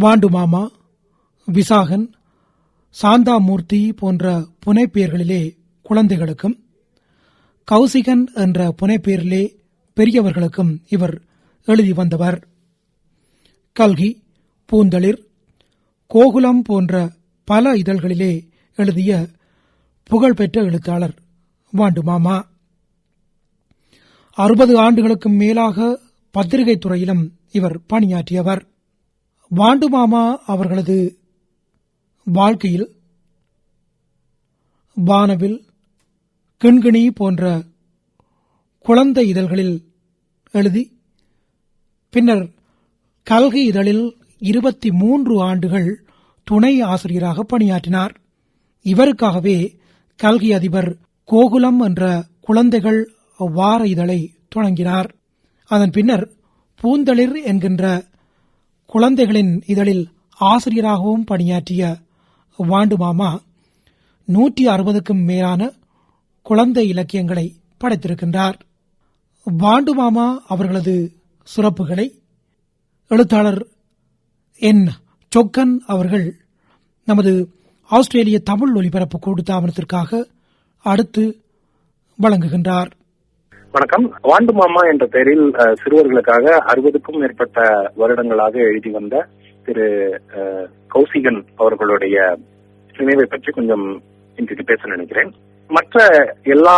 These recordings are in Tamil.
வாண்டு மாமா விசாகன் சாந்தாமூர்த்தி போன்ற புனைப்பெயர்களிலே குழந்தைகளுக்கும் கௌசிகன் என்ற புனைப்பெயரிலே பெரியவர்களுக்கும் இவர் எழுதி வந்தவர். கல்கி பூந்தளிர் கோகுலம் போன்ற பல இதழ்களிலே எழுதிய புகழ்பெற்ற எழுத்தாளர் வாண்டு மாமா. அறுபது ஆண்டுகளுக்கும் மேலாக பத்திரிகை துறையிலும் இவர் பணியாற்றியவர். வாண்டு மாமா அவர்களது வாழ்க்கையில் வானவில் கிண்கிணி போன்ற குழந்தை இதழ்களில் எழுதி பின்னர் கல்கி இதழில் இருபத்தி மூன்று ஆண்டுகள் துணை ஆசிரியராக பணியாற்றினார். இவருக்காகவே கல்கி அதிபர் கோகுலம் என்ற குழந்தைகள் வார இதழை தொடங்கினார். அதன் பின்னர் பூந்தளிர் என்கின்ற குழந்தைகளின் இதழில் ஆசிரியராகவும் பணியாற்றிய வாண்டு மாமா நூற்றி அறுபதுக்கும் மேலான குழந்தை இலக்கியங்களை படைத்திருக்கின்றார். வாண்டு மாமா அவர்களது சிறப்புகளை எழுத்தாளர் என். சொக்கன் அவர்கள் நமது ஆஸ்திரேலிய தமிழ் ஒலிபரப்பு கூட்டுத்தாபனத்திற்காக அடுத்து வழங்குகின்றார். வணக்கம். வாண்டு மாமா என்ற பெயரில் அஹ், சிறுவர்களுக்காக அறுபதுக்கும் மேற்பட்ட வருடங்களாக எழுதி வந்த திரு கௌசிகன் அவர்களுடைய நினைவை பற்றி கொஞ்சம் இன்றைக்கு பேச நினைக்கிறேன். மற்ற எல்லா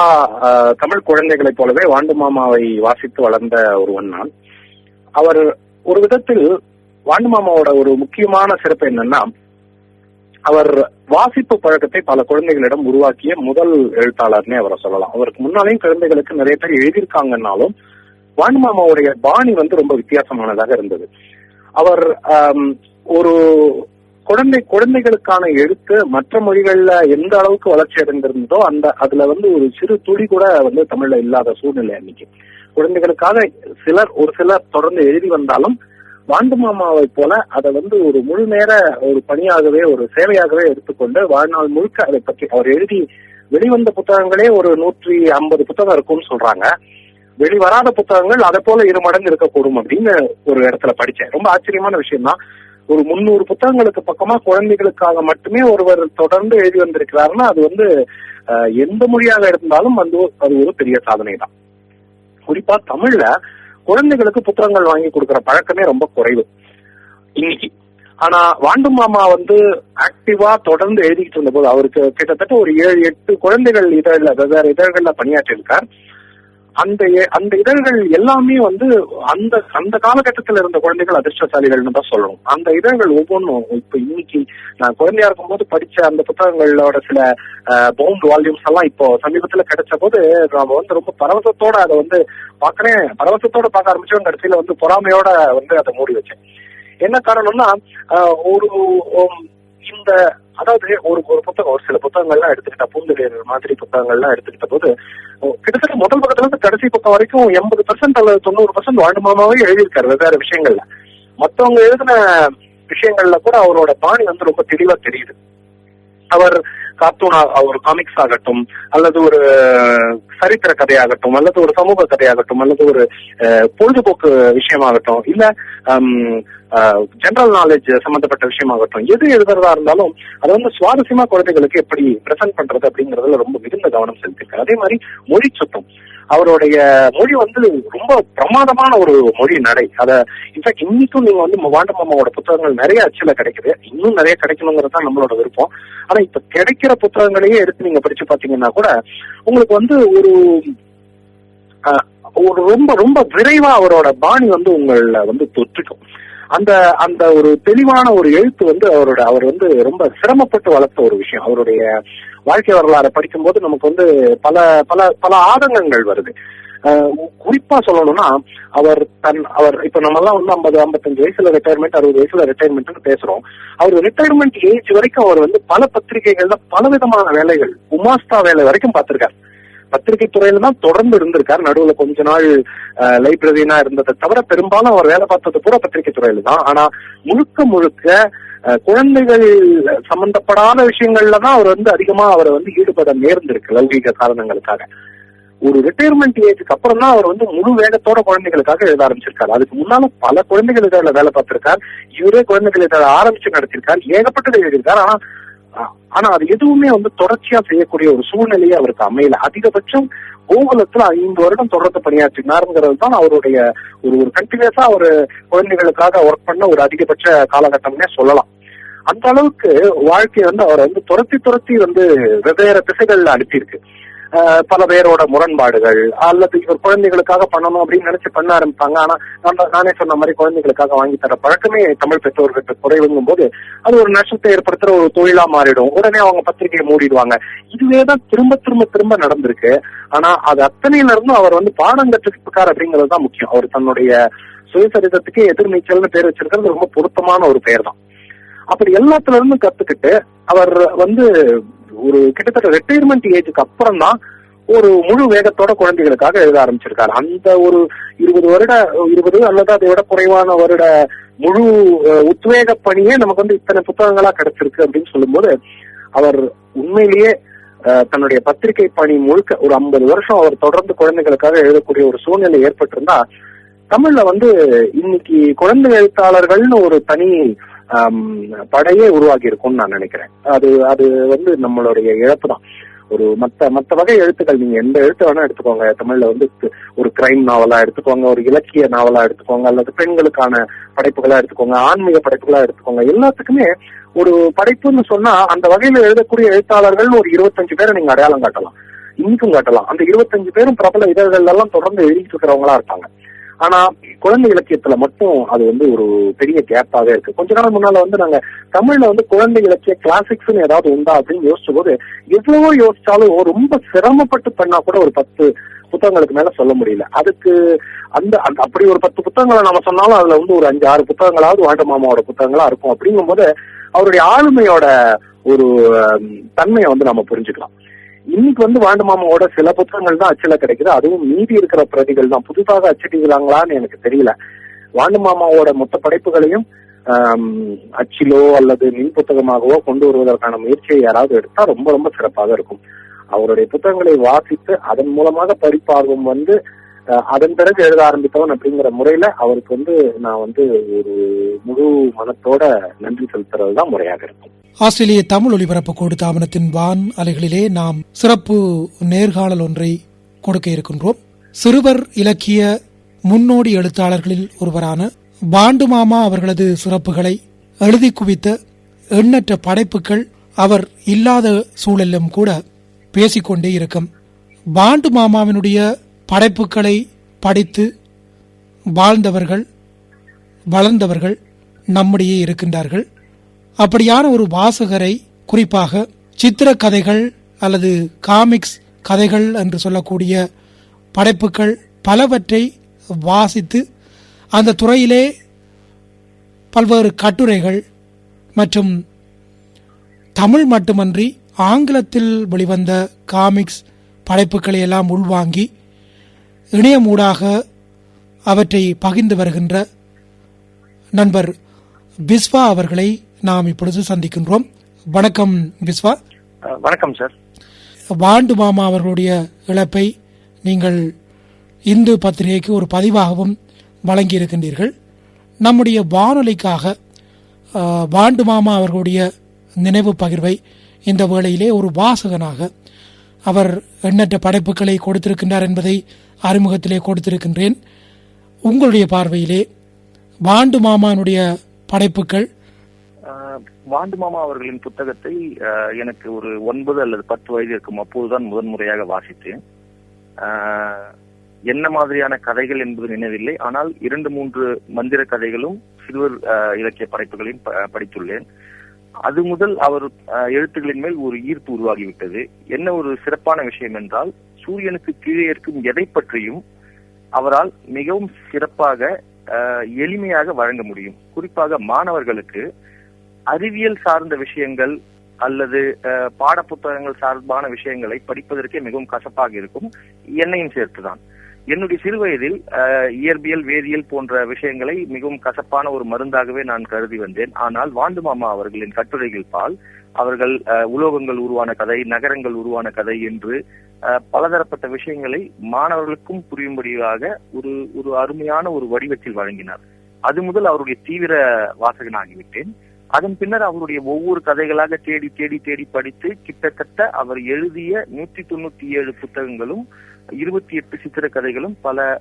தமிழ் குழந்தைகளைப் போலவே வாண்டு மாமாவை வாசித்து வளர்ந்த ஒருவன் நான். அவர் ஒரு விதத்தில் வாண்டு மாமாவோட ஒரு முக்கியமான சிறப்பு என்னன்னா அவர் வாசிப்பு பழக்கத்தை பல குழந்தைகளிடம் உருவாக்கிய முதல் எழுத்தாளர்னே அவரை சொல்லலாம். அவருக்கு முன்னாலேயும் குழந்தைகளுக்கு நிறைய பேர் எழுதியிருக்காங்கன்னாலும் வாண்டு மாமாவுடைய பாணி வந்து ரொம்ப வித்தியாசமானதாக இருந்தது. அவர் ஒரு குழந்தை குழந்தைகளுக்கான எழுத்து மற்ற மொழிகள்ல எந்த அளவுக்கு வளர்ச்சி அடைந்திருந்ததோ அந்த அதுல வந்து ஒரு சிறு துளி கூட வந்து தமிழ்ல இல்லாத சூழ்நிலை அன்னைக்கு. குழந்தைகளுக்காக சிலர் ஒரு சிலர் தொடர்ந்து எழுதி வந்தாலும் வாண்டு மாமாவை போல அதை வந்து ஒரு முழு நேர ஒரு பணியாகவே ஒரு சேவையாகவே எடுத்துக்கொண்டு வாழ்நாள் முழுக்க அதை பற்றி அவர் எழுதி வெளிவந்த புத்தகங்களே ஒரு நூற்றி ஐம்பது புத்தகம் இருக்கும்னு சொல்றாங்க. வெளிவராத புத்தகங்கள் அதை போல இரு மடங்கு இருக்கக்கூடும் அப்படின்னு ஒரு இடத்துல படிச்சேன். ரொம்ப ஆச்சரியமான விஷயம் தான் ஒரு முன்னூறு புத்தகங்களுக்கு பக்கமா குழந்தைகளுக்காக மட்டுமே ஒருவர் தொடர்ந்து எழுதி வந்திருக்கிறாருன்னா அது வந்து அஹ், எந்த மொழியாக இருந்தாலும் வந்து அது ஒரு பெரிய சாதனை தான் குறிப்பா தமிழ்ல குழந்தைகளுக்கு புத்தகங்கள் வாங்கி கொடுக்கிற பழக்கமே ரொம்ப குறைவு. இன்னைக்கு. ஆனா வாண்டு மாமா வந்து ஆக்டிவா தொடர்ந்து எழுதிக்கிட்டு இருந்தபோது அவருக்கு கிட்டத்தட்ட ஒரு ஏழு எட்டு குழந்தைகள் இதழ்ல வெவ்வேறு இதழ்கள்ல பணியாற்றி இருக்கார் அந்த அந்த இதழ்கள் எல்லாமே வந்து அந்த அந்த காலகட்டத்தில் இருந்த குழந்தைகள் அதிர்ஷ்டசாலிகள்னு தான் சொல்லணும். அந்த இதழ்கள் ஒவ்வொன்றும் இப்ப இன்னைக்கு நான் குழந்தையா இருக்கும் போது படிச்ச அந்த புத்தகங்களோட சில பவுண்ட் வால்யூம்ஸ் எல்லாம் இப்போ சமீபத்துல கிடைச்ச போது நாம வந்து ரொம்ப பரவசத்தோட அதை வந்து பாக்குறேன் பரவசத்தோட பார்க்க ஆரம்பிச்சோம். கடைசியில வந்து பொறாமையோட வந்து அதை மூடி வச்சேன். என்ன காரணம்னா ஒரு இந்த அதாவது ஒரு ஒரு புத்தகம் ஒரு சில புத்தகங்கள்லாம் எடுத்துக்கிட்டா பூந்தளிர் மாதிரி புத்தகங்கள்லாம் எடுத்துக்கிட்ட போது கிட்டத்தட்ட முதல் பக்கத்துல இருந்து கடைசி பக்கம் வரைக்கும் எண்பது பர்சன்ட் அல்லது தொண்ணூறு பர்சன்ட் வாழ்மாமாவே மாமாவே எழுதியிருக்காரு வெவ்வேறு விஷயங்கள்ல. மத்தவங்க எழுதின விஷயங்கள்ல கூட அவரோட பாணி வந்து ரொம்ப தெளிவா தெரியுது. அவர் கார்ட்டூனா ஒரு காமிக்ஸ் ஆகட்டும் அல்லது ஒரு சரித்திர கதையாகட்டும் அல்லது ஒரு சமூக கதையாகட்டும் அல்லது ஒரு பொழுதுபோக்கு விஷயமாகட்டும் இல்ல ஜெனரல் நாலேஜ் சம்பந்தப்பட்ட விஷயமாகட்டும் எது எழுதுறதா இருந்தாலும் அதை வந்து சுவாரஸ்யமா குழந்தைகளுக்கு எப்படி பிரசன்ட் பண்றது அப்படிங்கறதுல ரொம்ப மிகுந்த கவனம் செலுத்திருக்கு அதே மாதிரி மொழி சுத்தம் அவருடைய மொழி வந்து ரொம்ப பிரமாதமான ஒரு மொழி நடை. அத இன்ஃபேக்ட் இன்னைக்கும் நீங்க வந்து வாண்ட மாமாவோட புத்தகங்கள் நிறைய அச்சுல கிடைக்குது. இன்னும் நிறைய கிடைக்கணுங்கிறது தான் நம்மளோட விருப்பம். ஆனா இப்ப கிடைக்கிற புத்தகங்களையே எடுத்து நீங்க படிச்சு பாத்தீங்கன்னா கூட உங்களுக்கு வந்து ஒரு ஒரு ரொம்ப ரொம்ப விரைவா அவரோட பாணி வந்து உங்கள வந்து தொற்றுக்கும். அந்த அந்த ஒரு தெளிவான ஒரு எழுத்து வந்து அவரோட அவர் வந்து ரொம்ப சிரமப்பட்டு வளர்த்த ஒரு விஷயம். அவருடைய வாழ்க்கை வரலாறை படிக்கும்போது நமக்கு வந்து பல பல பல ஆதங்கங்கள் வருது. குறிப்பா சொல்லணும்னா அவர் தன் அவர் இப்ப நம்ம எல்லாம் வந்து ஐம்பது ஐம்பத்தஞ்சு வயசுல ரிட்டையர்மெண்ட் அறுபது வயசுல ரிட்டையர்மெண்ட் பேசுறோம். அவர் ரிட்டையர்மெண்ட் ஏஜ் வரைக்கும் அவர் வந்து பல பத்திரிகைகள்ல பல விதமான வேலைகள் உமாஸ்தா வேலை வரைக்கும் பார்த்திருக்காரு. பத்திரிகை துறையில தான் தொடர்ந்து இருந்திருக்காரு. நடுவுல கொஞ்ச நாள் லைப்ரரினா இருந்ததை தவிர பெரும்பாலும் அவர் வேலை பார்த்தது பூரா பத்திரிகை துறையில தான். ஆனா முழுக்க முழுக்க குழந்தைகள் சம்பந்தப்படாத விஷயங்கள்ல தான் அவர் வந்து அதிகமா அவரை வந்து ஈடுபட நேர்ந்திருக்கு லௌகீக காரணங்களுக்காக. ஒரு ரிட்டையர்மெண்ட் ஏஜுக்கு அப்புறம் தான் அவர் வந்து முழு வேகத்தோட குழந்தைகளுக்காக எழுத ஆரம்பிச்சிருக்காரு. அதுக்கு முன்னால பல குழந்தைகள் இதழ வேலை பார்த்திருக்கார். இவரே குழந்தைகள் இதழ ஆரம்பிச்சு நடத்திருக்கார். ஏகப்பட்டது எழுதியிருக்கார். ஆனா ஆனா அது எதுவுமே வந்து தொடர்ச்சியா செய்யக்கூடிய ஒரு சூழ்நிலையே அவருக்கு அமையல. அதிகபட்சம் கோகுலத்துல ஐந்து வருடம் தொடர்ந்து பணியாற்றினாருங்கிறது தான் அவருடைய ஒரு ஒரு கண்டினியூஸா ஒரு குழந்தைகளுக்காக ஒர்க் பண்ண ஒரு அதிகபட்ச காலகட்டம்னே சொல்லலாம். அந்த அளவுக்கு வாழ்க்கையை வந்து அவரை வந்து துரத்தி துரத்தி வந்து வெவ்வேறு திசைகள்ல அனுப்பியிருக்கு. பல பேரோட முரண்பாடுகள் அல்லது இவர் குழந்தைகளுக்காக பண்ணணும் அப்படின்னு நினைச்சு பண்ண ஆரம்பிப்பாங்க. ஆனா நம்ம நானே சொன்ன மாதிரி குழந்தைகளுக்காக வாங்கி தர பழக்கமே தமிழ் பெற்றோர்கிட்ட குறைவுங்கும் போது அது ஒரு நஷ்டத்தை ஏற்படுத்துற ஒரு தொழிலா மாறிடும். உடனே அவங்க பத்திரிகையை மூடிடுவாங்க. இதுவே தான் திரும்ப திரும்ப திரும்ப நடந்திருக்கு. ஆனா அது அத்தனையில இருந்தும் அவர் வந்து பாடம் கற்றுக்கார் அப்படிங்கிறது தான் முக்கியம். அவர் தன்னுடைய சுயசரிதத்துக்கு எதிர்நீச்சல்னு பேர் வச்சிருக்கிறது ரொம்ப பொருத்தமான ஒரு பெயர் தான். அப்படி எல்லாத்துல இருந்தும் கத்துக்கிட்டு அவர் வந்து ஒரு கிட்டத்தட்ட ரிட்டையர்மெண்ட் ஏஜுக்கு அப்புறம் தான் ஒரு முழு வேகத்தோட குழந்தைகளுக்காக எழுத ஆரம்பிச்சிருக்காரு. அந்த ஒரு இருபது வருட இருபது அல்லது அதை விட குறைவான வருட முழு உத்வேக பணியே நமக்கு வந்து இத்தனை புத்தகங்களா கிடைச்சிருக்கு அப்படின்னு சொல்லும்போது அவர் உண்மையிலேயே தன்னுடைய பத்திரிகை பணி முழுக்க ஒரு ஐம்பது வருஷம் அவர் தொடர்ந்து குழந்தைகளுக்காக எழுதக்கூடிய ஒரு சூழ்நிலை ஏற்பட்டிருந்தா தமிழ்ல வந்து இன்னைக்கு குழந்தை எழுத்தாளர்கள்னு ஒரு தனி படையே உருவாகி இருக்கும்னு நான் நினைக்கிறேன். அது அது வந்து நம்மளுடைய இழப்பு தான். ஒரு மத்த மத்த வகை எழுத்துக்கள் நீங்க எந்த எழுத்து வேணா எடுத்துக்கோங்க. தமிழ்ல வந்து ஒரு கிரைம் நாவலா எடுத்துக்கோங்க ஒரு இலக்கிய நாவலா எடுத்துக்கோங்க அல்லது பெண்களுக்கான படைப்புகளா எடுத்துக்கோங்க ஆன்மீக படைப்புகளா எடுத்துக்கோங்க. எல்லாத்துக்குமே ஒரு படைப்புன்னு சொன்னா அந்த வகையில எழுதக்கூடிய எழுத்தாளர்கள் ஒரு இருபத்தஞ்சு பேரை நீங்க அடையாளம் காட்டலாம். இன்னைக்கும் காட்டலாம். அந்த இருபத்தஞ்சு பேரும் பிரபல இதழ்கள் எல்லாம் தொடர்ந்து எழுதிட்டு இருக்கிறவங்களா இருப்பாங்க. ஆனா குழந்தை இலக்கியத்துல மட்டும் அது வந்து ஒரு பெரிய கேப்பாவே இருக்கு. கொஞ்ச நாள் முன்னால வந்து நாங்க தமிழ்ல வந்து குழந்தை இலக்கிய கிளாசிக்ஸ்னு ஏதாவது உண்டா அப்படின்னு யோசிச்ச போது எவ்வளவோ யோசிச்சாலும் ரொம்ப சிரமப்பட்டு பண்ணா கூட ஒரு பத்து புத்தகங்களுக்கு மேல சொல்ல முடியல. அதுக்கு அந்த அந்த- அப்படி ஒரு பத்து புத்தகங்களை நம்ம சொன்னாலும் அதுல வந்து ஒரு அஞ்சு ஆறு புத்தகங்களாவது வாண்ட மாமாவோட புத்தகங்களா இருக்கும். அப்படிங்கும்போது அவருடைய ஆளுமையோட ஒரு தன்மையை வந்து நம்ம புரிஞ்சுக்கலாம். இன்னைக்கு வந்து வாண்டு மாமாவோட சில புத்தகங்கள் தான் அச்சில கிடைக்குது. அதுவும் மீதி இருக்கிற பிரதிகள் தான். புதுசாக அச்சிட்டீங்களாங்களான்னு எனக்கு தெரியல. வாண்டு மாமாவோட மொத்த படைப்புகளையும் அச்சிலோ அல்லது மின் புத்தகமாகவோ கொண்டு வருவதற்கான முயற்சியை யாராவது எடுத்தா ரொம்ப ரொம்ப சிறப்பாக இருக்கும். அவருடைய புத்தகங்களை வாசித்து அதன் மூலமாக படிப்பார்வம் வந்து அதன் பிறகு எழுத ஆரம்பித்தவன் அப்படிங்கிற முறையில அவருக்கு வந்து நான் வந்து ஒரு முழு மனத்தோட நன்றி செலுத்துறது தான் முறையாக இருக்கும். ஆஸ்திரேலிய தமிழ் ஒலிபரப்பு கூடு தாபனத்தின் வான் அலைகளிலே நாம் சிறப்பு நேர்காணல் ஒன்றை கொடுக்க இருக்கின்றோம். சிறுவர் இலக்கிய முன்னோடி எழுத்தாளர்களில் ஒருவரான பாண்டு மாமா அவர்களது சிறப்புகளை எழுதி குவித்த எண்ணற்ற படைப்புகள் அவர் இல்லாத சூழலிலும் கூட பேசிக்கொண்டே இருக்கும். பாண்டு மாமாவினுடைய படைப்புகளை படித்து வாழ்ந்தவர்கள் வளர்ந்தவர்கள் நம்முடைய இருக்கின்றார்கள். அப்படியான ஒரு வாசகரை குறிப்பாக சித்திர கதைகள் அல்லது காமிக்ஸ் கதைகள் என்று சொல்லக்கூடிய படைப்புகள் பலவற்றை வாசித்து அந்த துறையிலே பல்வேறு கட்டுரைகள் மற்றும் தமிழ் மட்டுமன்றி ஆங்கிலத்தில் வெளிவந்த காமிக்ஸ் படைப்புகளை எல்லாம் உள்வாங்கி இணையமூடாக அவற்றை பகிர்ந்து வருகின்ற நண்பர் பிஸ்வா அவர்களை நாம் இப்பொழுது சந்திக்கின்றோம். வணக்கம் பிஸ்வா வணக்கம் சார். வாண்டு மாமா அவர்களுடைய இழப்பை நீங்கள் இந்து பத்திரிகைக்கு ஒரு பதிவாகவும் வழங்கியிருக்கின்றீர்கள் நம்முடைய வானொலிக்காக வாண்டு மாமா அவர்களுடைய நினைவு பகிர்வை இந்த வேளையிலே ஒரு வாசகனாக அவர் எண்ணற்ற படைப்புகளை கொடுத்திருக்கின்றார் என்பதை அறிமுகத்திலே கொடுத்திருக்கின்றேன். உங்களுடைய பார்வையிலே வாண்டு மாமானுடைய படைப்புகள். ஆஹ் வாண்டு மாமா அவர்களின் புத்தகத்தை எனக்கு ஒரு ஒன்பது அல்லது பத்து வயது இருக்கும் அப்போதுதான் முதன்முறையாக வாசித்தேன். ஆஹ் என்ன மாதிரியான கதைகள் என்பது நினைவில்லை. ஆனால் இரண்டு மூன்று மந்திர கதைகளும் சிறுவர் இலக்கிய படைப்புகளையும் ப- படித்துள்ளேன். அது முதல் அவர் எழுத்துக்களின் மேல் ஒரு ஈர்ப்பு உருவாகிவிட்டது. என்ன ஒரு சிறப்பான விஷயம் என்றால் சூரியனுக்கு கீழே இருக்கும் எதை பற்றியும் அவரால் மிகவும் சிறப்பாக எளிமையாக வழங்க முடியும். குறிப்பாக மாணவர்களுக்கு அறிவியல் சார்ந்த விஷயங்கள் அல்லது அஹ், பாடப்புத்தகங்கள் சார்பான விஷயங்களை படிப்பதற்கே மிகவும் கசப்பாக இருக்கும். என்னையும் சேர்த்துதான். என்னுடைய சிறுவயதில் இயற்பியல் வேதியியல் போன்ற விஷயங்களை மிகவும் கசப்பான ஒரு மருந்தாகவே நான் கருதி வந்தேன். ஆனால் வாண்டு மாமா அவர்களின் கட்டுரைகள் பால் அவர்கள் உலோகங்கள் உருவான கதை நகரங்கள் உருவான கதை என்று பலதரப்பட்ட விஷயங்களை மாணவர்களுக்கும் புரியும்படியாக ஒரு ஒரு அருமையான ஒரு வடிவத்தில் வழங்கினார். அது முதல் அவருடைய தீவிர வாசகனாகிவிட்டேன். அதன் பின்னர் அவருடைய ஒவ்வொரு கதைகளாக தேடி தேடி தேடி படித்து கிட்டத்தட்ட அவர் எழுதிய நூத்தி தொண்ணூத்தி ஏழு புத்தகங்களும் இருபத்தி எட்டு சித்திர கதைகளும் பல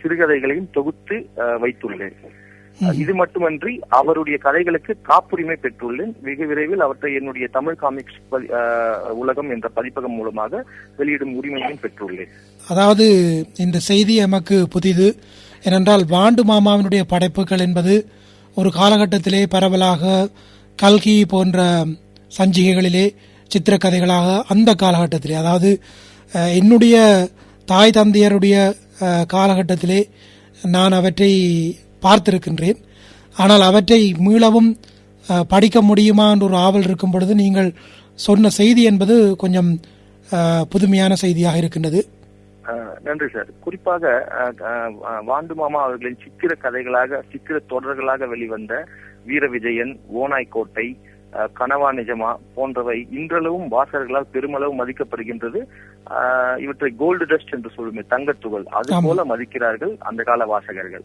சிறுகதைகளையும் தொகுத்து வைத்துள்ளேன். இது மட்டுமன்றி அவருடைய கதைகளுக்கு காப்புரிமை பெற்றுள்ளேன். வெகு விரைவில் அவற்றை என்னுடைய தமிழ் காமிக்ஸ் உலகம் என்ற பதிப்பகம் மூலமாக வெளியிடும் உரிமையையும் பெற்றுள்ளேன். அதாவது இந்த செய்தி எமக்கு புதிது. ஏனென்றால் வாண்டு மாமாவினுடைய படைப்புகள் என்பது ஒரு காலகட்டத்திலே பரவலாக கல்கி போன்ற சஞ்சிகைகளிலே சித்திரக்கதைகளாக அந்த காலகட்டத்திலே அதாவது என்னுடைய தாய் தந்தையருடைய காலகட்டத்திலே நான் அவற்றை பார்த்திருக்கின்றேன். ஆனால் அவற்றை மீளவும் படிக்க முடியுமா என்ற ஒரு ஆவல் இருக்கும் பொழுது நீங்கள் சொன்ன செய்தி என்பது கொஞ்சம் புதுமையான செய்தியாக இருக்கின்றது. நன்றி சார். குறிப்பாக வாண்டு மாமா அவர்களின் சித்திர கதைகளாக சித்திர தொடர்களாக வெளிவந்த வீர விஜயன் ஓனாய்கோட்டை கனவா நிஜமா போன்றவை இன்றளவும் வாசகர்களால் பெருமளவு மதிக்கப்படுகின்றது. இவற்றை கோல்டு டஸ்ட் என்று சொல்லுமே தங்கத்துகள் அது. போல மதிக்கிறார்கள் அந்த கால வாசகர்கள்.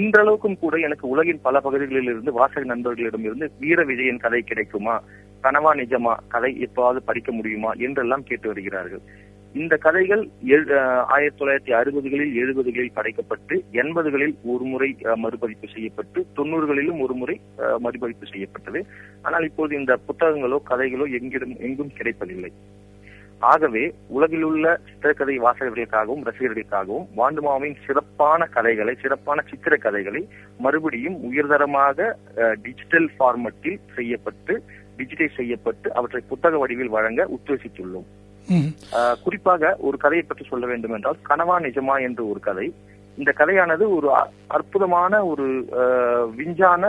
இன்றளவுக்கும் கூட எனக்கு உலகின் பல பகுதிகளில் இருந்து வாசக நண்பர்களிடம் இருந்து வீர விஜயன் கதை கிடைக்குமா? கனவா நிஜமா? கதை எப்பாவது படிக்க முடியுமா? என்றெல்லாம் கேட்டு வருகிறார்கள். இந்த கதைகள் ஆயிரத்தி தொள்ளாயிரத்தி அறுபதுகளில் எழுபதுகளில் படைக்கப்பட்டு எண்பதுகளில் ஒரு முறை மறுபதிப்பு செய்யப்பட்டு தொண்ணூறுகளிலும் ஒரு முறை மறுபதிப்பு செய்யப்பட்டது. ஆனால் இப்போது இந்த புத்தகங்களோ கதைகளோ எங்கிடும் எங்கும் கிடைப்பதில்லை. ஆகவே உலகில் உள்ள சித்திரக்கதை வாசகர்களுக்காகவும் ரசிகர்களுக்காகவும் வாண்டுமாவின் சிறப்பான கதைகளை சிறப்பான சித்திர கதைகளை மறுபடியும் உயர்தரமாக டிஜிட்டல் ஃபார்மட்டில் செய்யப்பட்டு டிஜிட்டைஸ் செய்யப்பட்டு அவற்றை புத்தக வடிவில் வழங்க உத்தேசித்துள்ளோம். குறிப்பாக ஒரு கதையை பற்றி சொல்ல வேண்டும் என்றால் கனவா நிஜமா என்ற ஒரு கதை. இந்த கதையானது ஒரு அற்புதமான ஒரு விஞ்ஞான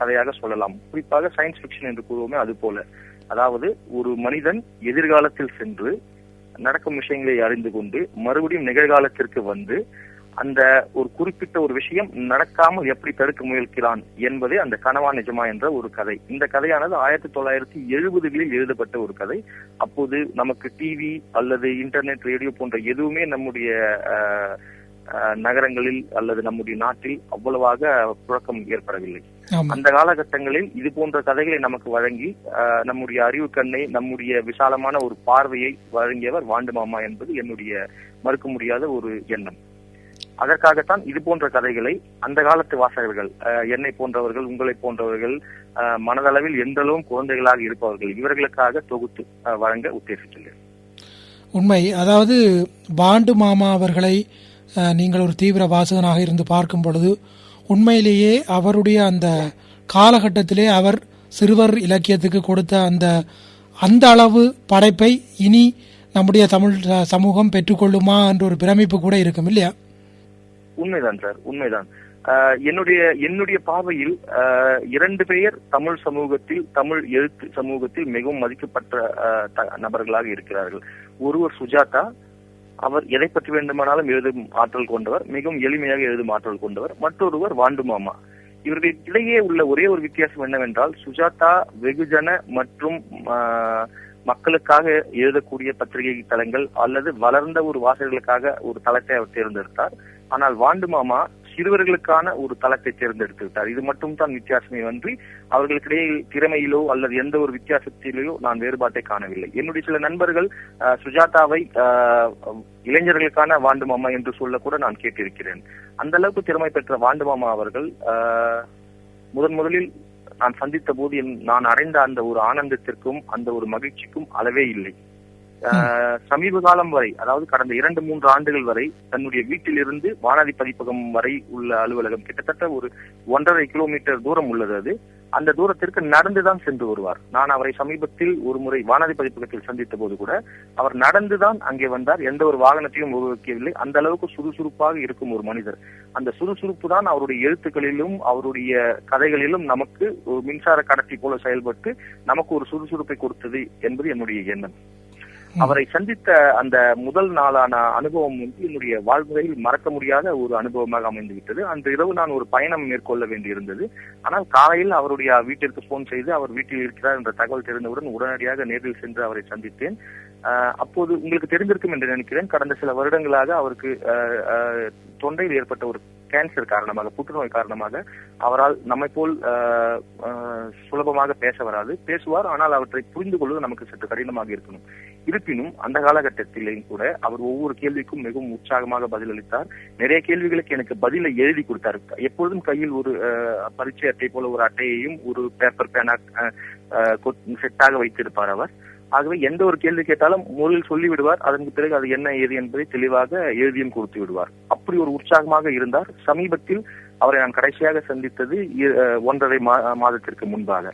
கதையாக சொல்லலாம். குறிப்பாக சயின்ஸ் ஃபிக்ஷன் என்று கூறுவோமே அது போல. அதாவது ஒரு மனிதன் எதிர்காலத்தில் சென்று நடக்கும் விஷயங்களை அறிந்து கொண்டு மறுபடியும் நிகழ்காலத்திற்கு வந்து அந்த ஒரு குறிப்பிட்ட ஒரு விஷயம் நடக்காமல் எப்படி தடுக்க முயல்கிறான் என்பதே அந்த கனவா நிஜமா என்ற ஒரு கதை. இந்த கதையானது ஆயிரத்தி தொள்ளாயிரத்தி எழுபதுகளில் எழுதப்பட்ட ஒரு கதை. அப்போது நமக்கு டிவி அல்லது இன்டர்நெட் ரேடியோ போன்ற எதுவுமே நம்முடைய அஹ், அஹ், நகரங்களில் அல்லது நம்முடைய நாட்டில் அவ்வளவாக புழக்கம் ஏற்படவில்லை. அந்த காலகட்டங்களில் இது போன்ற கதைகளை நமக்கு வழங்கி நம்முடைய அறிவு கண்ணை நம்முடைய விசாலமான ஒரு பார்வையை வழங்கியவர் வாண்டு மாமா என்பது என்னுடைய மறுக்க முடியாத ஒரு எண்ணம். அதற்காகத்தான் இது போன்ற கதைகளை அந்த காலத்து வாசகர்கள் என்னை போன்றவர்கள் உங்களை போன்றவர்கள் மனதளவில் எந்தளவும் குழந்தைகளாக இருப்பவர்கள் இவர்களுக்காக தொகுத்து வழங்க உத்தேசித்துள்ளேன். உண்மை. அதாவது பாண்டு மாமா அவர்களை நீங்கள் ஒரு தீவிர வாசகனாக இருந்து பார்க்கும் பொழுது உண்மையிலேயே அவருடைய அந்த காலகட்டத்திலே அவர் சிறுவர் இலக்கியத்துக்கு கொடுத்த அந்த அந்த அளவு படைப்பை இனி நம்முடைய தமிழ் சமூகம் பெற்றுக்கொள்ளுமா என்ற ஒரு பிரமிப்பு கூட இருக்கும் இல்லையா? உண்மைதான் சார். உண்மைதான். ஆஹ் என்னுடைய என்னுடைய பார்வையில் ஆஹ் இரண்டு பேர் தமிழ் சமூகத்தில் தமிழ் எழுத்து சமூகத்தில் மிகவும் மதிக்கப்பட்ட த- நபர்களாக இருக்கிறார்கள். ஒருவர் சுஜாதா அவர் எதை பற்றி வேண்டுமானாலும் எழுதும் ஆற்றல் கொண்டவர் மிகவும் எளிமையாக எழுதும் ஆற்றல் கொண்டவர். மற்றொருவர் வாண்டு மாமா இவர்களிடையே உள்ள ஒரே ஒரு வித்தியாசம் என்னவென்றால் சுஜாதா வெகுஜன மற்றும் ஆஹ், மக்களுக்காக எழுதக்கூடிய பத்திரிகை தளங்கள் அல்லது வளர்ந்த ஒரு வாசகர்களுக்காக ஒரு தளத்தை அவர் தேர்ந்தெடுத்தார். ஆனால் வாண்டு மாமா சிறுவர்களுக்கான ஒரு தளத்தை தேர்ந்தெடுத்து விட்டார். இது மட்டும் தான் வித்தியாசமே வந்து அவர்களுக்கிடையே திறமையிலோ அல்லது எந்த ஒரு வித்தியாசத்திலேயோ நான் வேறுபாட்டை காணவில்லை. என்னுடைய சில நண்பர்கள் அஹ், சுஜாதாவை இளைஞர்களுக்கான வாண்டு மாமா என்று சொல்ல கூட நான் கேட்டிருக்கிறேன். அந்த அளவுக்கு திறமை பெற்ற வாண்டு மாமா அவர்கள் முதன் முதலில் நான் சந்தித்த போது என் நான் அடைந்த அந்த ஒரு ஆனந்தத்திற்கும் அந்த ஒரு மகிழ்ச்சிக்கும் அளவே இல்லை. சமீப காலம் வரை அதாவது கடந்த இரண்டு மூன்று ஆண்டுகள் வரை தன்னுடைய வீட்டிலிருந்து வானதி பதிப்பகம் வரை உள்ள அலுவலகம் கிட்டத்தட்ட ஒரு ஒன்றரை கிலோமீட்டர் தூரம் உள்ளது அது. அந்த தூரத்திற்கு நடந்துதான் சென்று வருவார். நான் அவரை சமீபத்தில் ஒரு முறை வானதி பதிப்பகத்தில் சந்தித்த போது கூட அவர் நடந்துதான் அங்கே வந்தார். எந்த ஒரு வாகனத்தையும் உருவாக்கவில்லை அந்த அளவுக்கு சுறுசுறுப்பாக இருக்கும் ஒரு மனிதர். அந்த சுறுசுறுப்பு தான் அவருடைய எழுத்துக்களிலும் அவருடைய கதைகளிலும் நமக்கு ஒரு மின்சார கடத்தி போல செயல்பட்டு நமக்கு ஒரு சுறுசுறுப்பை கொடுத்தது என்பது என்னுடைய எண்ணம். அவரை சந்தித்த அந்த முதல் நாளான அனுபவம் வந்து என்னுடைய வாழ்முறையில் மறக்க முடியாத ஒரு அனுபவமாக அமைந்து விட்டது அன்று இரவு நான் ஒரு பயணம் மேற்கொள்ள வேண்டியிருந்தது. ஆனால் காலையில் அவருடைய வீட்டிற்கு போன் செய்து அவர் வீட்டில் இருக்கிறார் என்ற தகவல் தெரிந்தவுடன் உடனடியாக நேரில் சென்று அவரை சந்தித்தேன். அப்போது உங்களுக்கு தெரிந்திருக்கும் என்று நினைக்கிறேன். கடந்த சில வருடங்களாக அவருக்கு தொண்டையில் ஏற்பட்ட ஒரு கேன்சர் காரணமாக புற்றுநோய் காரணமாக அவரால் நம்மை போல் ஆஹ் ஆஹ் சுலபமாக பேச வராது. பேசுவார் ஆனால் அவற்றை புரிந்து கொள்வது நமக்கு சற்று கடினமாக இருக்கணும். இருப்பினும் அந்த காலகட்டத்திலேயும் கூட அவர் ஒவ்வொரு கேள்விக்கும் மிகவும் உற்சாகமாக பதிலளித்தார். நிறைய கேள்விகளுக்கு எனக்கு பதிலை எழுதி கொடுத்தார். எப்பொழுதும் கையில் ஒரு ஆஹ், பரீட்சை அட்டை போல ஒரு அட்டையையும் ஒரு பேப்பர் பேனா செட்டாக வைத்திருப்பார் அவர். ஆகவே எந்த ஒரு கேள்வி கேட்டாலும் முதலில் சொல்லி விடுவார் அதற்கு பிறகு அது என்ன ஏது என்பதை தெளிவாக எழுதியும் கொடுத்து விடுவார். அப்படி ஒரு உற்சாகமாக இருந்தார். சமீபத்தில் அவரை நான் கடைசியாக சந்தித்தது ஒன்றரை மாதத்திற்கு முன்பாக.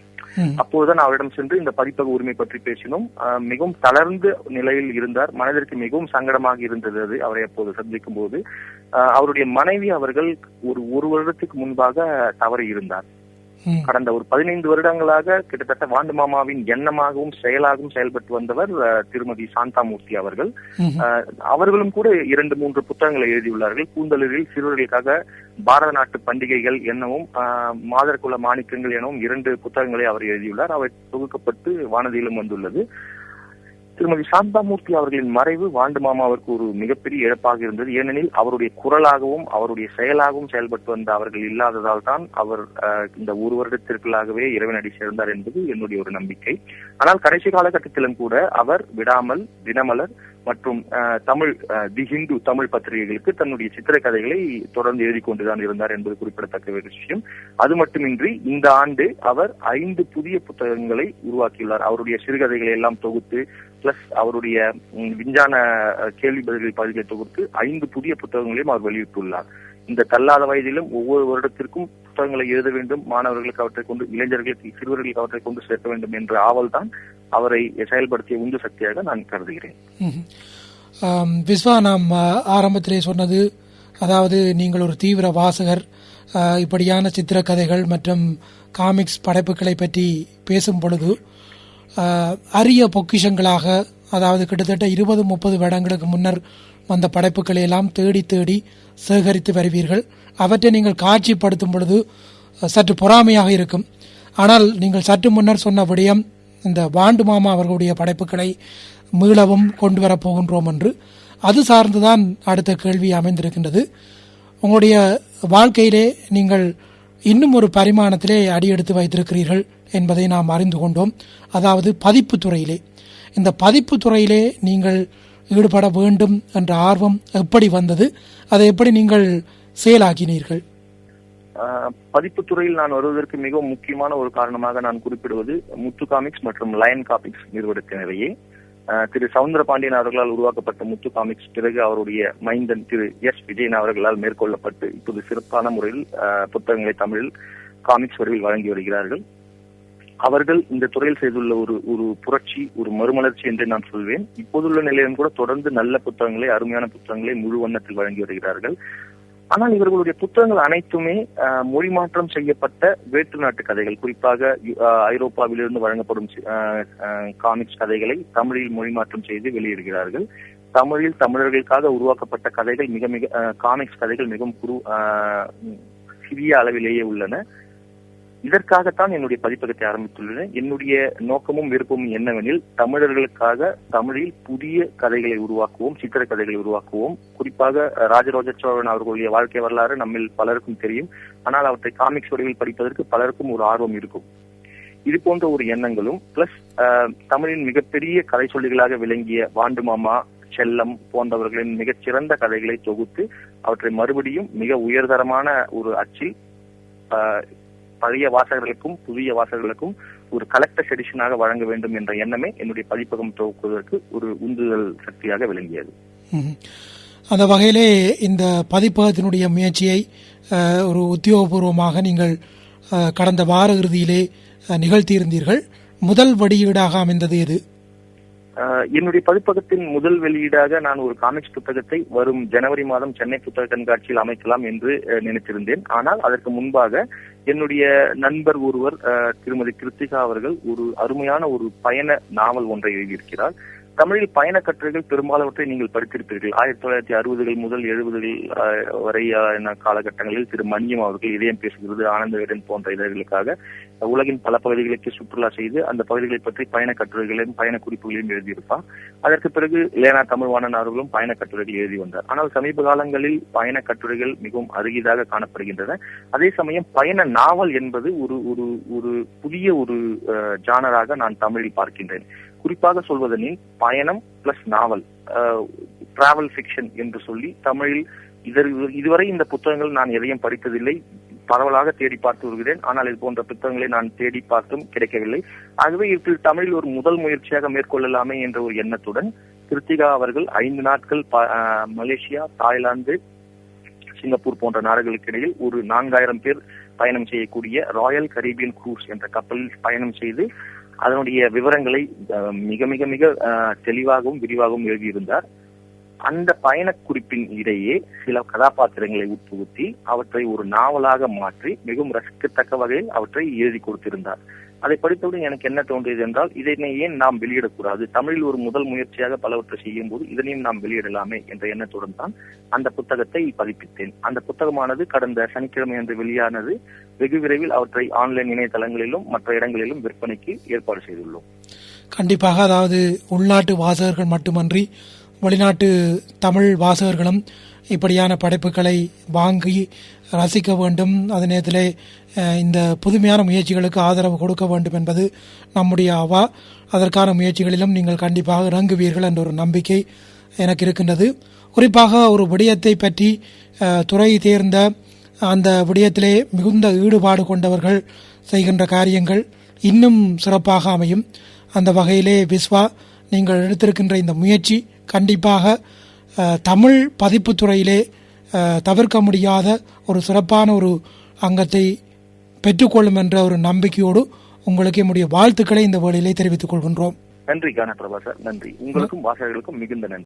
அப்போதுதான் அவரிடம் சென்று இந்த பதிப்பக உரிமை பற்றி பேசினோம். மிகவும் தளர்ந்த நிலையில் இருந்தார். மனதிற்கு மிகவும் சங்கடமாக இருந்தது அது அவரை அப்போது சந்திக்கும் போது அவருடைய மனைவி அவர்கள் ஒரு ஒரு வருடத்துக்கு முன்பாக தவறி இருந்தார். கடந்த ஒரு பதினைந்து வருடங்களாக கிட்டத்தட்ட வாண்டு மாமாவின் எண்ணமாகவும் செயலாகவும் செயல்பட்டு வந்தவர் திருமதி சாந்தாமூர்த்தி அவர்கள். அவர்களும் கூட இரண்டு மூன்று புத்தகங்களை எழுதியுள்ளார்கள். கூந்தலூரில் சிறுவர்களுக்காக பாரத நாட்டு பண்டிகைகள் எனவும் மாதர்குல மாணிக்கங்கள் எனவும் இரண்டு புத்தகங்களை அவர் எழுதியுள்ளார். அவை தொகுக்கப்பட்டு வானதியிலும் வந்துள்ளது. திருமதி சாந்தாமூர்த்தி அவர்களின் மறைவு வாண்டு மாமாவிற்கு ஒரு மிகப்பெரிய இழப்பாக இருந்தது. ஏனெனில் அவருடைய குரலாகவும் அவருடைய செயலாகவும் செயல்பட்டு வந்த அவர்கள் இல்லாததால் தான் அவர் இந்த ஒரு வருடத்திற்குள்ளாகவே இறைவனடி சேர்ந்தார் என்பது என்னுடைய ஒரு நம்பிக்கை. ஆனால் கடைசி காலகட்டத்திலும் கூட அவர் விடாமல் தினமலர் மற்றும் தமிழ் அஹ், தி ஹிந்து தமிழ் பத்திரிகைகளுக்கு தன்னுடைய சித்திரக்கதைகளை தொடர்ந்து எழுதி கொண்டுதான் இருந்தார் என்பது குறிப்பிடத்தக்க ஒரு விஷயம். அது மட்டுமின்றி இந்த ஆண்டு அவர் ஐந்து புதிய புத்தகங்களை உருவாக்கியுள்ளார். அவருடைய சிறுகதைகளை எல்லாம் தொகுத்து பிளஸ் அவருடைய விஞ்ஞான கேள்வி பதில்கள் பதில்களை தொகுத்து ஐந்து புதிய புத்தகங்களையும் அவர் வெளியிட்டுள்ளார். இந்த தள்ளாத வயதிலும் ஒவ்வொரு வருடத்திற்கும் புத்தகங்களை எழுத வேண்டும் மாணவர்களுக்கு அவற்றை கொண்டு இளைஞர்களுக்கு சிறுவர்களுக்கு அவற்றை கொண்டு சேர்க்க வேண்டும் என்ற ஆவல் தான் அவரை செயல்படுத்திய உந்து சக்தியாக நான் கருதுகிறேன். விஸ்வா நாம் ஆரம்பத்திலே சொன்னது அதாவது நீங்கள் ஒரு தீவிர வாசகர் இப்படியான சித்திரக்கதைகள் மற்றும் காமிக்ஸ் படைப்புகளை பற்றி பேசும் பொழுது அரிய பொக்கிஷங்களாக அதாவது கிட்டத்தட்ட இருபது முப்பது வருடங்களுக்கு முன்னர் வந்த படைப்புகளை எல்லாம் தேடி தேடி சேகரித்து வருவீர்கள். அவற்றை நீங்கள் காட்சிப்படுத்தும் பொழுது சற்று பொறாமையாக இருக்கும். ஆனால் நீங்கள் சற்று முன்னர் சொன்ன விடயம் இந்த வாண்டு மாமா அவர்களுடைய படைப்புகளை மீளவும் கொண்டு வரப்போகின்றோம் என்று. அது சார்ந்துதான் அடுத்த கேள்வி அமைந்திருக்கின்றது. உங்களுடைய வாழ்க்கையிலே நீங்கள் இன்னும் ஒரு பரிமாணத்திலே அடியெடுத்து வைத்திருக்கிறீர்கள். என்பதை நாம் அறிந்து கொண்டோம். அதாவது பதிப்பு துறையிலே. இந்த பதிப்பு துறையிலே நீங்கள் ஈடுபட வேண்டும் என்ற ஆர்வம் எப்படி வந்தது? அதை எப்படி நீங்கள் செயலாக்கினீர்கள்? ஆஹ் துறையில் நான் வருவதற்கு மிகவும் முக்கியமான ஒரு காரணமாக நான் குறிப்பிடுவது முத்து காமிக்ஸ் மற்றும் லயன் காமிக்ஸ் நிறுவனத்தினரையே. திரு சவுந்தர பாண்டியன் அவர்களால் உருவாக்கப்பட்ட முத்து காமிக்ஸ் பிறகு அவருடைய மைந்தன் திரு எஸ் விஜயன் அவர்களால் மேற்கொள்ளப்பட்டு இப்போது சிறப்பான முறையில் புத்தகங்களை தமிழில் காமிக்ஸ் வடிவில் வழங்கி வருகிறார்கள். அவர்கள் இந்த துறையில் செய்துள்ள ஒரு ஒரு புரட்சி ஒரு மறுமலர்ச்சி என்று நான் சொல்வேன். இப்போதுள்ள நிலையம் கூட தொடர்ந்து நல்ல புத்தகங்களை அருமையான புத்தகங்களை முழு வண்ணத்தில் வழங்கி வருகிறார்கள். ஆனால் இவர்களுடைய புத்தகங்கள் அனைத்துமே மொழி மாற்றம் செய்யப்பட்ட வேற்று நாட்டு கதைகள். குறிப்பாக ஆஹ், ஐரோப்பாவிலிருந்து வழங்கப்படும் ஆஹ், காமிக்ஸ் கதைகளை தமிழில் மொழி மாற்றம் செய்து வெளியிடுகிறார்கள். தமிழில் தமிழர்களுக்காக உருவாக்கப்பட்ட கதைகள் மிக மிக காமிக்ஸ் கதைகள் மிகவும் குரு சிறிய அளவிலேயே உள்ளன. இதற்காகத்தான் என்னுடைய பதிப்பகத்தை ஆரம்பித்துள்ளேன் என்னுடைய நோக்கமும் விருப்பமும் என்னவெனில் தமிழர்களுக்காக தமிழில் புதிய கதைகளை உருவாக்குவோம் சித்திர கதைகளை உருவாக்குவோம். குறிப்பாக ராஜராஜ சோழன் அவர்களுடைய வாழ்க்கை வரலாறு நம்மில் பலருக்கும் தெரியும். ஆனால் அவற்றை காமிக்ஸ் வடிவில் படிப்பதற்கு பலருக்கும் ஒரு ஆர்வம் இருக்கும். இது போன்ற ஒரு எண்ணங்களும் பிளஸ் தமிழின் மிகப்பெரிய கதை சொல்லிகளாக விளங்கிய வாண்டு மாமா செல்லம் போன்றவர்களின் மிகச்சிறந்த கதைகளை தொகுத்து அவற்றை மறுபடியும் மிக உயர்தரமான ஒரு அச்சில் ஆஹ், பழைய வாசகர்களுக்கும் புதிய வாசகர்களுக்கும் ஒரு கலெக்டர்ஸ் எடிஷனாக வழங்க வேண்டும் என்ற எண்ணமே என்னுடைய பதிப்பகம் துவக்குவதற்கு ஒரு உந்துதல் சக்தியாக விளங்கியது. அந்த வகையிலே இந்த பதிப்பகத்தினுடைய முயற்சியை ஒரு உத்தியோகபூர்வமாக நீங்கள் கடந்த வார இறுதியிலே நிகழ்த்தியிருந்தீர்கள். முதல் வெளியீடாக அமைந்தது எது? என்னுடைய பதிப்பகத்தின் முதல் வெளியீடாக நான் ஒரு காமிக்ஸ் புத்தகத்தை வரும் ஜனவரி மாதம் சென்னை புத்தக கண்காட்சியில் அமைக்கலாம் என்று அஹ், நினைத்திருந்தேன். ஆனால் அதற்கு முன்பாக என்னுடைய நண்பர் ஒருவர் அஹ், திருமதி கிருத்திகா அவர்கள் ஒரு அருமையான ஒரு பயண நாவல் ஒன்றை எழுதியிருக்கிறார். தமிழில் பயண கட்டுரைகள் பெரும்பாலவற்றை நீங்கள் படித்திருப்பீர்கள். ஆயிரத்தி தொள்ளாயிரத்தி அறுபதுகள் முதல் எழுபதுகள் வரையான காலகட்டங்களில் திரு மன்யம் அவர்கள் இதயம் பேசுகிறது ஆனந்தவேடன் போன்ற இதழ்களுக்காக உலகின் பல பகுதிகளுக்கு சுற்றுலா செய்து அந்த பகுதிகளை பற்றி பயண கட்டுரைகளையும் பயண குறிப்புகளையும் எழுதியிருப்பார். அதற்கு பிறகு லேனா தமிழ்வாணன் அவர்களும் பயண கட்டுரைகள் எழுதி வந்தார். ஆனால் சமீப காலங்களில் பயண கட்டுரைகள் மிகவும் அருகிதாக காணப்படுகின்றன. அதே சமயம் பயண நாவல் என்பது ஒரு ஒரு ஒரு புதிய ஒரு ஜானராக நான் தமிழில் பார்க்கின்றேன். குறிப்பாக சொல்வதெனில் பயணம் பிளஸ் நாவல் டிராவல் ஃபிக்ஷன் என்று சொல்லி தமிழில் இதர் இதுவரை இந்த புத்தகங்கள் நான் எதையும் படித்ததில்லை. பரவலாக தேடி பார்த்து வருகிறேன். ஆனால் இது போன்ற புத்தகங்களை நான் தேடி பார்த்தும் கிடைக்கவில்லை. ஆகவே இதில் தமிழில் ஒரு முதல் முயற்சியாக மேற்கொள்ளலாமே என்ற ஒரு எண்ணத்துடன் கிருத்திகா அவர்கள் ஐந்து நாட்கள் மலேசியா தாய்லாந்து சிங்கப்பூர் போன்ற நாடுகளுக்கு இடையில் ஒரு நான்காயிரம் பேர் பயணம் செய்யக்கூடிய ராயல் கரீபியன் குரூஸ் என்ற கப்பலில் பயணம் செய்து அதனுடைய விவரங்களை மிக மிக மிக தெளிவாகவும் விரிவாகவும் எழுதியிருந்தார். அந்த பயண குறிப்பின் இடையே சில கதாபாத்திரங்களை உட்புகுத்தி அவற்றை ஒரு நாவலாக மாற்றி மிகவும் ரசிக்கத்தக்க வகையில் அவற்றை எழுதி கொடுத்திருந்தார். அதை படித்தவுடன் எனக்கு என்ன தோன்றியது என்றால் இதனை ஏன் நாம் வெளியிடக்கூடாது? தமிழில் ஒரு முதல் முயற்சியாக பலவற்றை செய்யும் போது இதனையும் நாம் வெளியிடலாமே என்ற எண்ணத்துடன் தான் அந்த புத்தகத்தை பதிப்பித்தேன். அந்த புத்தகமானது கடந்த சனிக்கிழமை அன்று வெளியானது. வெகு விரைவில் அவற்றை ஆன்லைன் இணையதளங்களிலும் மற்ற இடங்களிலும் விற்பனைக்கு ஏற்பாடு செய்துள்ளோம். கண்டிப்பாக அதாவது உள்நாட்டு வாசகர்கள் மட்டுமன்றி வெளிநாட்டு தமிழ் வாசகர்களும் இப்படியான படைப்புகளை வாங்கி ரசிக்க வேண்டும். அதே நேரத்தில் இந்த புதுமையான முயற்சிகளுக்கு ஆதரவு கொடுக்க வேண்டும் என்பது நம்முடைய அவா அதற்கான முயற்சிகளிலும் நீங்கள் கண்டிப்பாக இறங்குவீர்கள் என்ற ஒரு நம்பிக்கை எனக்கு இருக்கின்றது. குறிப்பாக ஒரு விடயத்தை பற்றி துறை தேர்ந்த அந்த விடயத்திலே மிகுந்த ஈடுபாடு கொண்டவர்கள் செய்கின்ற காரியங்கள் இன்னும் சிறப்பாக அமையும். அந்த வகையிலே விஸ்வா நீங்கள் எடுத்திருக்கின்ற இந்த முயற்சி கண்டிப்பாக தமிழ் பதிப்புத்துறையிலே தவிர்க்க முடியாத ஒரு சிறப்பான ஒரு அங்கத்தை பெற்றுக்கொள்ளும் என்ற ஒரு நம்பிக்கையோடு உங்களுக்கு என்னுடைய வாழ்த்துக்களை இந்த வேளையிலே தெரிவித்துக் கொள்கின்றோம். நன்றி கான பிரபாசர் நன்றி. உங்களுக்கும் வாசகர்களுக்கும் மிகுந்த நன்றி.